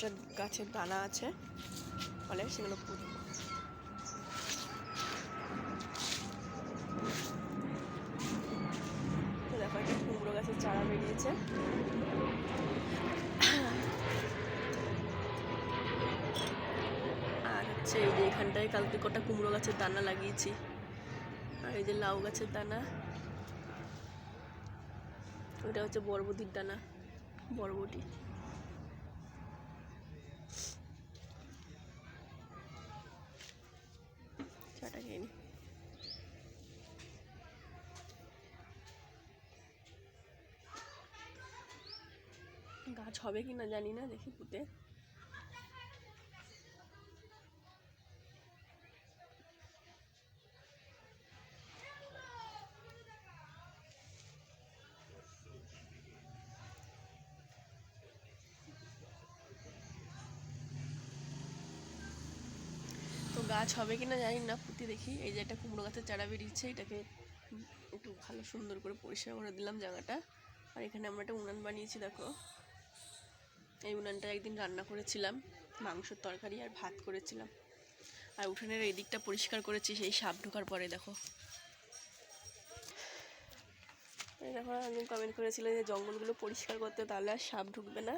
কটা গাছের দানা আছে, ফলে সেগুলো পুঁতবো তো দেখো একটা কুমড়ো গাছের চারা বেরিয়েছে। আর হচ্ছে এই যে এখানটায় কালকে কটা কুমড়ো গাছের দানা লাগিয়েছি। আর এই যে লাউ গাছের দানা। ওটা হচ্ছে বরবটির দানা, বরবটি। গাছ হবে কি না জানি না, দেখি পুঁতে। তো গাছ হবে কি না জানি না, পুঁতে দেখি। এই যে একটা কুমড়ো গাছের চারা বেরিয়েছে, এটাকে একটু ভালো সুন্দর করে পরিষ্কার করে দিলাম জায়গাটা। আর এখানে আমরা একটা উনান বানিয়েছি, দেখো। এই উনানটা একদিন রান্না করেছিলাম, মাংসের তরকারি আর ভাত করেছিলাম। আর উঠানের এই দিকটা পরিষ্কার করেছি, সেই সাপ ঢোকার পরে দেখো। দেখো একজন কমেন্ট করেছিল যে জঙ্গলগুলো পরিষ্কার করতে তাহলে আর সাপ ঢুকবে না।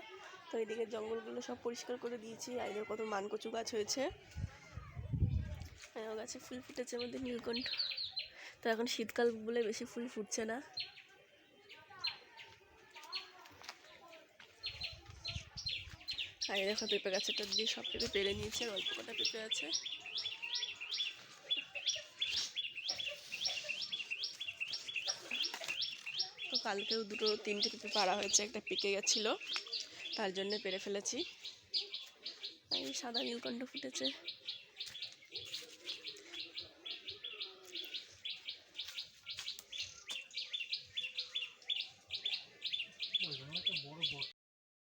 তো এইদিকে জঙ্গলগুলো সব পরিষ্কার করে দিয়েছি, আর এদের কত মানকচু গাছ হয়েছে। আর গাছে ফুল ফুটেছে মধ্যে নীলকণ্ঠ। তো এখন শীতকাল বলে বেশি ফুল ফুটছে না। আর দেখো পেঁপে গাছটা দিয়ে সব পেঁপে পেরে নিয়েছে, আর অল্প কটা পেঁপে আছে। তো কালকেও দুটো তিনটে পেঁপে পাড়া হয়েছে, একটা পেকে গেছিল, তার জন্য পেরে ফেলেছি। এই সাদা নীলকণ্ঠ ফুটেছে।